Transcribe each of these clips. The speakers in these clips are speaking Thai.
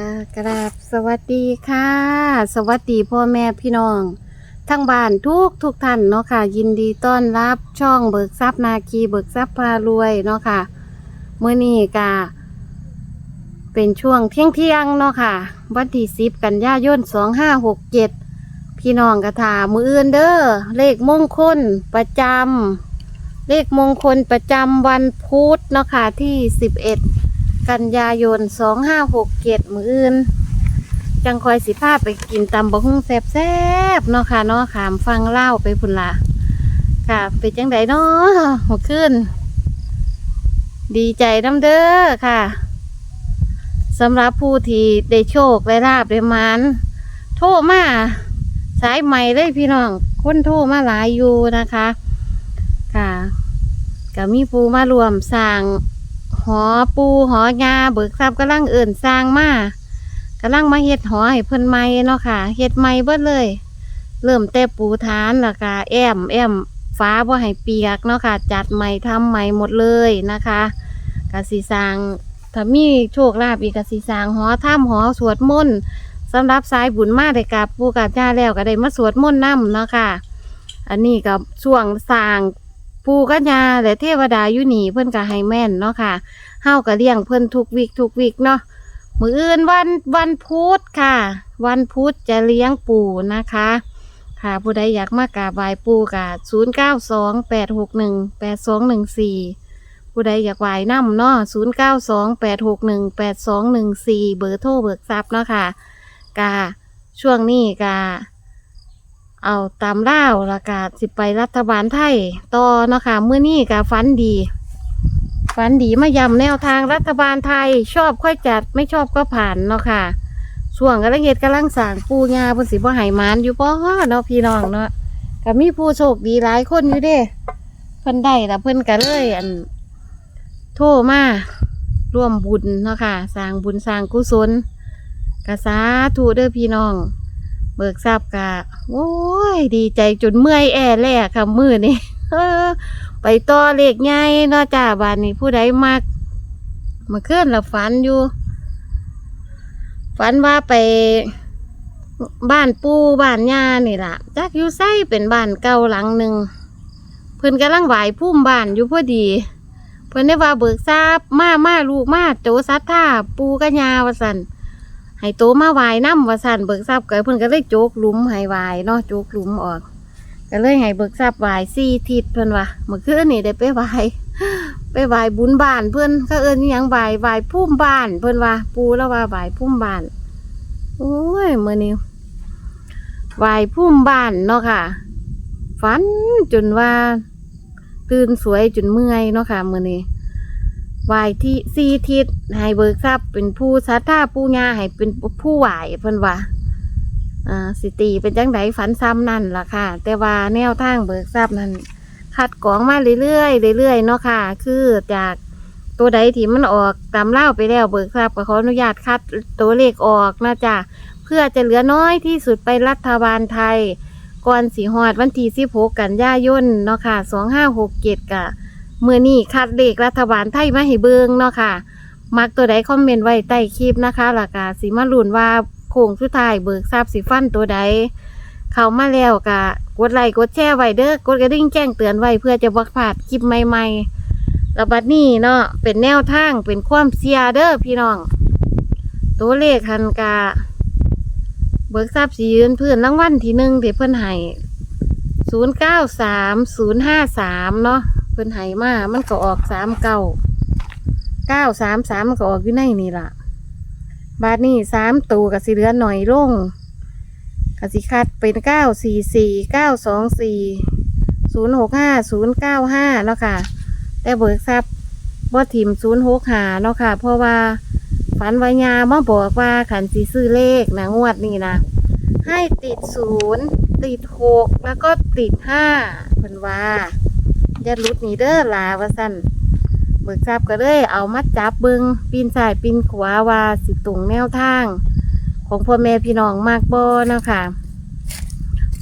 ค่ะกราบสวัสดีค่ะ สวัสดีพ่อแม่พี่น้อง ทั้งบ้านทุกทุกท่านเนาะค่ะ ยินดีต้อนรับช่องเบิกทรัพย์นาคีเบิกทรัพย์พารวยเนาะค่ะเมื่อนี้ก็เป็นช่วงเที่ยงเที่ยงเนาะค่ะ วันที่สิบกันยายนสองห้าหกเจ็ดพี่น้องกระถามืออื่นเด้อเลขมงคลประจำเลขมงคลประจำวันพุธเนาะค่ะที่สิบเอ็ด กันยายนสองห้าหกเจ็ดมืออื่น จังคอยสิพาพไปกินตำบะฮุ่งแซ่บๆเนาะค่ะเนาะขามฟังเล่าไปพุ่นละค่ะเป็นจังไดเนาะหัวขึ้น ดีใจน้ำเด้อค่ะสำหรับผู้ที่ได้โชคได้ลาบได้มันโทรมาสายใหม่เลยพี่น้องคนโทรมาหลายอยู่นะคะ ค่ะก็มีผู้มารวมสร้าง หอปูหอยาเบิกทรัพย์กำลังเอิ่นสร้างมากำลังมาเฮ็ดหอให้เพิ่นใหม่เนาะค่ะเฮ็ดใหม่เบิดเลย เริ่มแต่ปูฐานแล้วก็แอมแอมฟ้าบ่ให้เปียกเนาะค่ะ จัดใหม่ทำใหม่หมดเลยนะคะกสิสร้างถ้ามีโชคลาภอีกกสิสร้างหอถ้ำหอสวดมนต์สำหรับสายบุญมาได้กับปูกับย่าแล้วก็ได้มาสวดมนต์นำเนาะค่ะ อันนี้กับช่วงสร้าง ปูกัญญาและเทวดาอยู่นี่เพิ่อนก็ให้แม่นเนาะค่ะเฮาก็เลี้ยงเพิ่อนทุกวิกทุกวิกเนาะมืออื่นวันวันพุธค่ะ วันพุธจะเลี้ยงปู่นะคะ ค่ะผู้ใดอยากมากราบไหว้ปู่ก็0 9 2 8 6 1 8 2 1 4ผู้ใดอยากไหว้นำเนาะ0 9 2 8 6 1 8 2 1 4เบอร์โทรเบิกทรัพย์เนาะค่ะกาช่วงนี้กา เอาตามล่าวและกาสิไปรัฐบาลไทยต่อเนาะค่ะมื้อนี้กาฟันดี ฝันดีมายำแนวทางรัฐบาลไทยชอบค่อยจัดไม่ชอบก็ผ่านเนาะค่ะช่วงกำลังเฮ็ดกำลังสร้างปูงาเพิ่นสิบ่ให้หมานอยู่บ่เนาะพี่น้องเนาะก็มีผู้โชคดีหลายคนอยู่เด้เพิ่นได้แล้วเพิ่นก็เลย อัน โทรมาร่วมบุญเนาะค่ะ สร้างบุญสร้างกุศลกระสาธุเด้อพี่น้อง เบิกทรัพย์กะโอ้ย ดีใจจนเมื่อยแอแลกค่ะมือนี่ไปต่อเลขใหญ่เนาะจ้าบานนี้ผู้ใดมักมาเคลื่อนละฝันอยู่ ฝันว่าไปบ้านปู่บ้านย่านี่ล่ะจักอยู่ไส้เป็นบ้านเก่าหลังหนึ่งเพิ่นกำลังไหวพุ่มบ้านอยู่พอดี เพิ่นได้ว่าเบิกทราบมามาลูกมาโจซัดท่าปูกัญญาว่าสัน ให้โตมาไหวน้ำว่าสันเบิกทราบเกิดเพิ่นก็เลยโจกหลุมให้ไหวเนาะโจกหลุมออก ก็เลยให้เบิกทรัพย์ไหวสี่ทิศเพิ่นว่าเมื่อคืนนี่ได้ไปไหวไปไหวบุญบ้านเพิ่นเขาเอิ้นอิหยังไหวไหวพุ่มบ้าน เพิ่นว่า ปูแล้วว่าไหวพุ่มบ้านโอ้ยมื้อนี้ไหวพุ่มบ้านเนาะค่ะฝันจนว่าตื่นสวยจนเมื่อยเนาะค่ะมื้อนี้ ไหวที่สี่ทิศให้เบิกทรัพย์เป็นผู้ศรัทธาผู้ญาให้เป็นผู้ไหวเพิ่นว่าอ่าสิตีเป็นจังไดฝันซ้ำนั่นล่ะค่ะ แต่ว่าแนวทางเบิกทรัพย์นั้นคัดกรองมาเรื่อยๆเรื่อยๆเนาะค่ะ คือจากตัวใดที่มันออกตามเล่าไปแล้วเบิกทรัพย์ก็ขออนุญาตคัดตัวเลขออกนะจ๊ะเพื่อจะเหลือน้อยที่สุดไปรัฐบาลไทย ก่อนสีหอดวันที่16กันยายนเนาะค่ะ2567กะ เมื่อนี้คัดเลขรัฐบาลไทยมาให้เบิงเนาะค่ะ มักตัวใดคอมเมนต์ไว้ใต้คลิปนะคะหลักกาสีมาลุนว่าโค้งสุดท้ายเบิกทราบสิฟันตัวใด เข้ามาแล้วกะกดไลค์กดแชร์ไว้เด้อกดกระดิ่งแจ้งเตือนไว้เพื่อจะบ่พลาดคลิปใหม่ๆแล้วบัดนี้เนาะเป็นแนวทางเป็นความเสียเด้อพี่น้อง ตัวเลขหันกะเบิกทราบสียืนเพื่อนรางวัลที่หนึ่งที่เพิ่นให้ศูนย์เก้าสามศูนย์ห้าสามเนาะ เพิ่นให้มา มันก็ออกสามเก้าเก้าสามสามมันก็ออกอยู่ในนี่ล่ะ บาทนี่สามตัวกับสีเหลือหน่อยลงกับสีคัดเป็นเก้าสี่สี่เก้าสองสี่ศูนย์หกห้าศูนย์เก้าห้าเนาะค่ะ แต่เบิกทรัพย์บ่ถิมศูนย์หกหาเนาะค่ะ เพราะว่าฝันวายามาบอกว่าขันสีซื้อเลขนะงวดนี่นะให้ติดศูนย์ติดหกแล้วก็ติดห้าเพิ่นว่า อย่าลุดนี่เด้อลาว่าสั่นเบิกทราบก็เลยเอามาจับเบิงปีนซ้ายปีนขวาว่าสิตรงแนวทาง ของพ่อแม่พี่น้องมากบ่นะค่ะ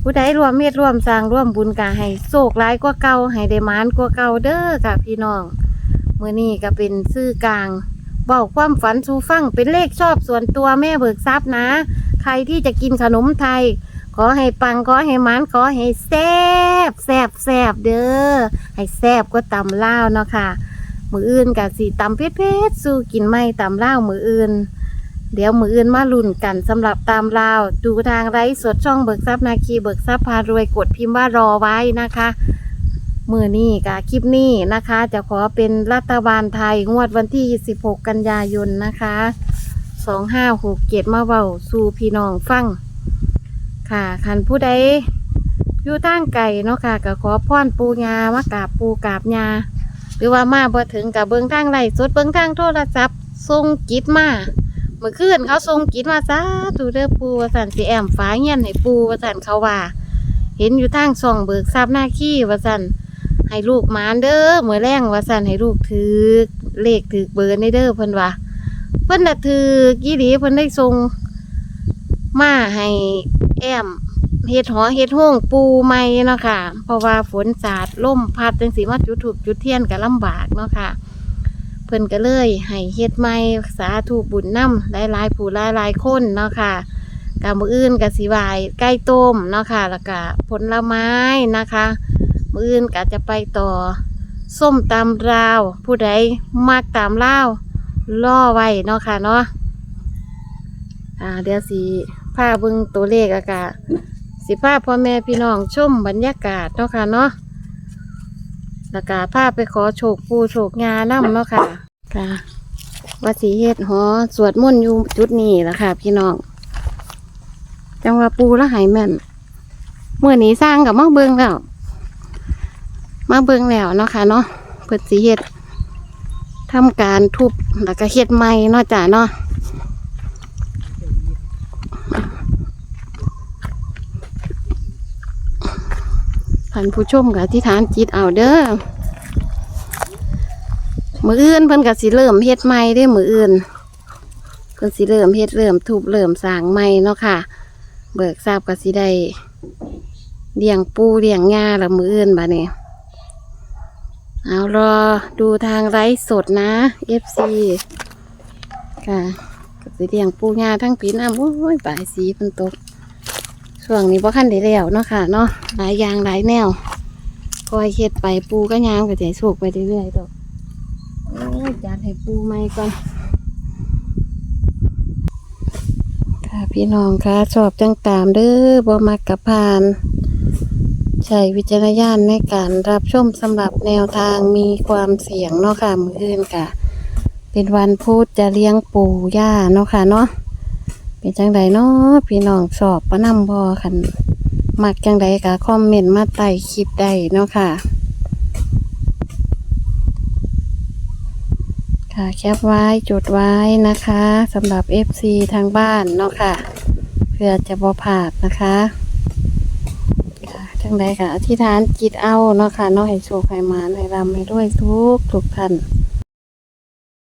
ผู้ใดรวมเม็ดรวมสร้างร่วมบุญกะให้โศกร้ายกว่าเก่าให้ได้มานกว่าเก่าเด้อค่ะพี่น้องเมื่อนี้ก็เป็นซื่อกลางบอกความฝันสูฟังเป็นเลขชอบส่วนตัวแม่เบิกทรัพย์นะ ใครที่จะกินขนมไทย ขอให้ปังขอให้มันขอให้แซบแซบแซบเด้อให้แซบก็ตำล่าเนาะค่ะ มืออื่นกับสีตำเพชรเพชรสู้กินไม่ตำล่ามืออื่น เดี๋ยวมืออื่นมาลุ่นกันสำหรับตามลาดูทางไร้สดช่องเบิกทรัพย์นาคีเบิกทรัพย์พารวยกดพิมพ์ว่ารอไว้นะคะมือนี้กับคลิปนี้นะคะ จะขอเป็นรัฐบาลไทยงวดวันที่26กันยายนนะคะ 2567 มาเว้าสู่พี่น้องฟัง ค่ะคันผู้ใดอยู่ทางไก่เนาะค่ะก็ขอพรปูญามากราบปูกราบญาหรือว่ามาบ่ถึงกับเบิ่งทางไร่สดเบิ่งทางโทรศัพท์ส่งจิตมาเมื่อคืนเขาส่งจิตมาซาตูเด้อปูว่าสั่นสิแอมฟ้าเงี้ยนให้ปูว่าสันเขาว่า เห็นอยู่ทางส่องเบิกทรัพย์หน้าขี้ว่าสันให้ลูกมานเด้อเมื้อแรงว่าสันให้ลูกถือเลขถือเบอร์ในเด้อเพิ่นว่าเพิ่นน่ะถือกี่ดีเพิ่นได้ส่งมาให้ แอมเฮ็ดหอเฮ็ดห้องปูใหม่เนาะค่ะ เพราะว่าฝนสาดลมพัดจังสีมาจุดถูกจุดเทียนก็ลำบากเนาะค่ะ เพิ่นก็เลยให้เฮ็ดใหม่สาธุบุญนำหลายๆผู้หลายๆคนเนาะค่ะกามืออื่นก็สิวายไก่ต้มเนาะค่ะ แล้วก็ผลไม้นะคะ มืออื่นก็จะไปต่อ ส้มตำราว ผู้ใดมักตามเลาล่อไว้เนาะค่ะเนาะอ่าเดี๋ยวสิ พาเบิ่งตัวเลขอากาศสิพาพ่อแม่พี่น้องชมบรรยากาศเนาะค่ะเนาะแล้วก็พาไปขอโชคปูโชคงานํเนาะค่ะค่ะว่าสีเฮ็ดหอสวดมนต์อยู่จุดนี้แหละค่ะ พี่น้องจังว่าปูและหายแม่นเมื่อนี้สร้างกับมาเบิ่งแล้ว มาเบิ่งแล้วเนาะค่ะเนาะเพิ่นสิเฮ็ดทำการทุบแล้วก็เฮ็ดใหม่เนาะจ้ะเนาะ ท่านผู้ชมกับที่ฐานจิตเอาเด้อมืออื่นเพิ่นก็สิเริ่มเฮ็ดใหม่เด้มืออื่นเพิ่นสิเริ่มเฮ็ดเริ่มทุบเริ่มสร้างใหม่เนาะค่ะ เบิกทราบก็สิได้เลี้ยงปูเลี้ยงงาแล้วมืออื่นบัดนี้เอารอดูทางไลฟ์สดนะ FC ค่ะกับสีเดียงปูงาทั้งปีน้ำโอ้ยปลายสีมันตก ช่วงนี้พ่ขั้นได้แล้วเนาะค่ะเนาะหลายอย่างหลายแนวคอยเฮ็ดไปปูก็ยางก็จะสุกไปเรื่อยๆดอกโอ้ยจัดให้ปูใหม่ก่อนค่ะพี่น้องคะชอบจังตามเด้อบ่มักกับพานใช้วิจารณญาณในการรับชมสำหรับแนวทางมีความเสี่ยงเนาะค่ะมืออื่นค่ะ เป็นวันพุธจะเลี้ยงปู่ย่าเนาะค่ะเนาะ เป็นจังใดเนาะพี่น้องสอบประนำบอคันมักจังใดก็คอมเมนต์มาใต้คลิปได้เนาะค่ะ ค่ะแคปไว้จดไว้นะคะสำหรับ FC ทางบ้านเนาะค่ะ เพื่อจะบ่พลาดนะคะจังใดค่ะอธิษฐานจิตเอาเนาะค่ะเนาะให้โชคให้มานให้รำให้ด้วยทุกทุกท่าน